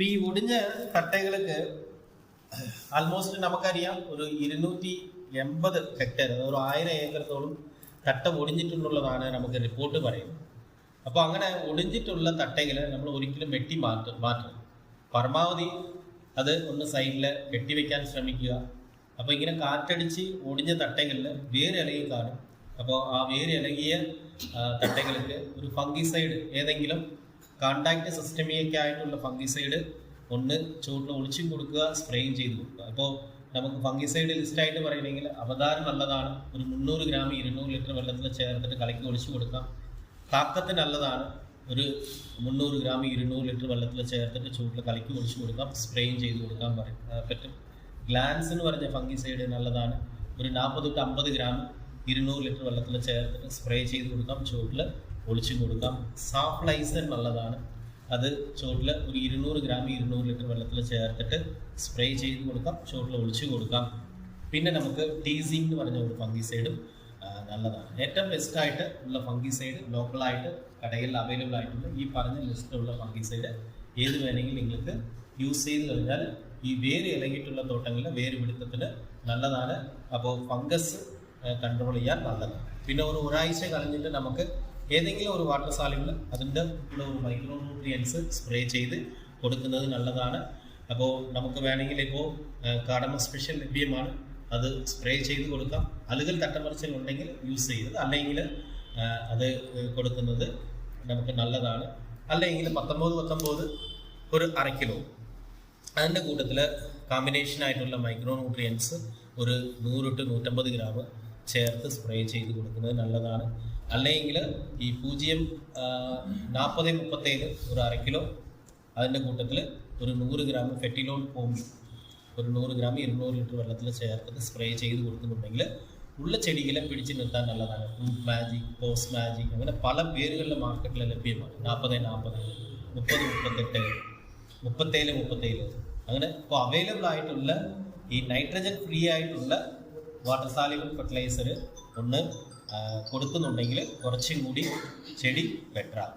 ഇപ്പൊ ഈ ഒടിഞ്ഞ കട്ടകൾക്ക് ആൾമോസ്റ്റ് നമുക്കറിയാം ഒരു ഇരുന്നൂറ്റി എൺപത് ഹെക്ടർ അതായത് ഒരു ആയിരം ഏക്കറത്തോളം തട്ട ഒടിഞ്ഞിട്ടുള്ളതാണ് നമുക്ക് റിപ്പോർട്ട് പറയുന്നത്. അപ്പോൾ അങ്ങനെ ഒടിഞ്ഞിട്ടുള്ള തട്ടകൾ നമ്മൾ ഒരിക്കലും വെട്ടി മാറ്റും മാറ്റണം പരമാവധി അത് ഒന്ന് സൈഡിൽ കെട്ടിവെക്കാൻ ശ്രമിക്കുക. അപ്പോൾ ഇങ്ങനെ കാറ്റടിച്ച് ഒടിഞ്ഞ തട്ടകളിൽ വേര് ഇളകി കാണും. അപ്പോൾ ആ വേര് ഇളകിയ ആ, തട്ടകൾക്ക് ഒരു ഫംഗിസൈഡ് ഏതെങ്കിലും കോണ്ടാക്ട് സിസ്റ്റമിയൊക്കെ ആയിട്ടുള്ള ഫംഗിസൈഡ് ഒന്ന് ചൂട്ടിൽ ഒളിച്ചും കൊടുക്കുക സ്പ്രേയും ചെയ്ത് കൊടുക്കുക. അപ്പോൾ നമുക്ക് ഫംഗിസൈഡ് ലിസ്റ്റായിട്ട് പറയുകയാണെങ്കിൽ അവതാരം നല്ലതാണ്. ഒരു മുന്നൂറ് ഗ്രാം ഇരുന്നൂറ് ലിറ്റർ വെള്ളത്തിൽ ചേർത്തിട്ട് കലക്കി ഒളിച്ചു കൊടുക്കാം. താക്കത്ത് നല്ലതാണ്. ഒരു മുന്നൂറ് ഗ്രാം ഇരുന്നൂറ് ലിറ്റർ വെള്ളത്തിൽ ചേർത്തിട്ട് ചൂട്ടിൽ കലക്കി ഒളിച്ചു കൊടുക്കാം സ്പ്രേയും ചെയ്ത് കൊടുക്കാൻ പറയും പറ്റും. ഗ്ലാൻസ് എന്ന് പറഞ്ഞ ഫംഗിസൈഡ് നല്ലതാണ്. ഒരു നാൽപ്പത് തൊട്ട് അമ്പത് ഗ്രാം ഇരുന്നൂറ് ലിറ്റർ വെള്ളത്തിൽ ചേർത്തിട്ട് സ്പ്രേ ചെയ്ത് കൊടുക്കാം ചുവട്ടിൽ ഒളിച്ചു കൊടുക്കാം. സാഫ്ലൈസർ നല്ലതാണ്. അത് ചോട്ടിൽ ഒരു ഇരുന്നൂറ് ഗ്രാം ഇരുന്നൂറ് ലിറ്റർ വെള്ളത്തിൽ ചേർത്തിട്ട് സ്പ്രേ ചെയ്ത് കൊടുക്കാം. ചോട്ടിൽ ഒളിച്ചു കൊടുക്കാം. പിന്നെ നമുക്ക് ടീസിങ് എന്ന് പറഞ്ഞ ഒരു ഫംഗിസൈഡും നല്ലതാണ്. ഏറ്റവും ബെസ്റ്റായിട്ട് ഉള്ള ഫംഗിസൈഡ് ലോക്കലായിട്ട് കടയിൽ അവൈലബിൾ ആയിട്ടുള്ള ഈ പറഞ്ഞ ലിസ്റ്റിലുള്ള ഫംഗിസൈഡ് ഏത് വേണമെങ്കിലും നിങ്ങൾക്ക് യൂസ് ചെയ്ത് കഴിഞ്ഞാൽ ഈ വേര് ഇളകിയിട്ടുള്ള തോട്ടങ്ങളിൽ വേര് പിടുത്തത്തിന് നല്ലതാണ്. അപ്പോൾ ഫംഗസ് കൺട്രോൾ ചെയ്യാൻ നല്ലതാണ്. പിന്നെ ഒരു ഒരാഴ്ച കളഞ്ഞിട്ട് നമുക്ക് ഏതെങ്കിലും ഒരു വാട്ടർ സാലിമിൽ അതിന്റെ ഉള്ള ഒരു മൈക്രോ ന്യൂട്രിയൻസ് സ്പ്രേ ചെയ്ത് കൊടുക്കുന്നത് നല്ലതാണ്. അപ്പോൾ നമുക്ക് വേണമെങ്കിൽ ഇപ്പോൾ കാടമ സ്പെഷ്യൽ ലഭ്യമാണ് അത് സ്പ്രേ ചെയ്ത് കൊടുക്കാം. അലുകൾ തട്ടമറിച്ചൽ ഉണ്ടെങ്കിൽ യൂസ് ചെയ്ത് അല്ലെങ്കിൽ അത് കൊടുക്കുന്നത് നമുക്ക് നല്ലതാണ്. അല്ലെങ്കിൽ പത്തൊമ്പത് പത്തൊമ്പത് ഒരു അര കിലോ. അതിന്റെ കൂട്ടത്തിൽ കോമ്പിനേഷൻ ആയിട്ടുള്ള മൈക്രോ ന്യൂട്രിയൻസ് ഒരു നൂറ് ടു നൂറ്റമ്പത് ഗ്രാം ചേർത്ത് സ്പ്രേ ചെയ്ത് കൊടുക്കുന്നത് നല്ലതാണ്. അല്ലെങ്കിൽ ഈ പൂജ്യം നാൽപ്പത് മുപ്പത്തേഴ് ഒരു അര കിലോ അതിന്റെ കൂട്ടത്തിൽ ഒരു നൂറ് ഗ്രാം ഫെറ്റിലോൺ കോമ്പി ഒരു നൂറ് ഗ്രാം ഇരുന്നൂറ് ലിറ്റർ വെള്ളത്തിൽ ചേർത്തിട്ട് സ്പ്രേ ചെയ്ത് കൊടുക്കുന്നുണ്ടെങ്കിൽ ഉള്ള ചെടികളെ പിടിച്ചു നിർത്താൻ നല്ലതാണ്. ഫ്രൂട്ട് മാജിക് പോസ്റ്റ് മാജിക് അങ്ങനെ പല പേരുകളിലെ മാർക്കറ്റിൽ ലഭ്യമാണ്. നാൽപ്പത് നാൽപ്പത് മുപ്പത് മുപ്പത്തെട്ട് മുപ്പത്തേഴ് മുപ്പത്തേഴ്. അങ്ങനെ ഇപ്പോൾ അവൈലബിൾ ആയിട്ടുള്ള ഈ നൈട്രജൻ ഫ്രീ ആയിട്ടുള്ള വാട്ടർ സാലിബിൾ ഫെർട്ടിലൈസർ ഒന്ന് കൊടുക്കുന്നുണ്ടെങ്കിൽ കുറച്ചും കൂടി ചെടി ബെറ്ററാകും.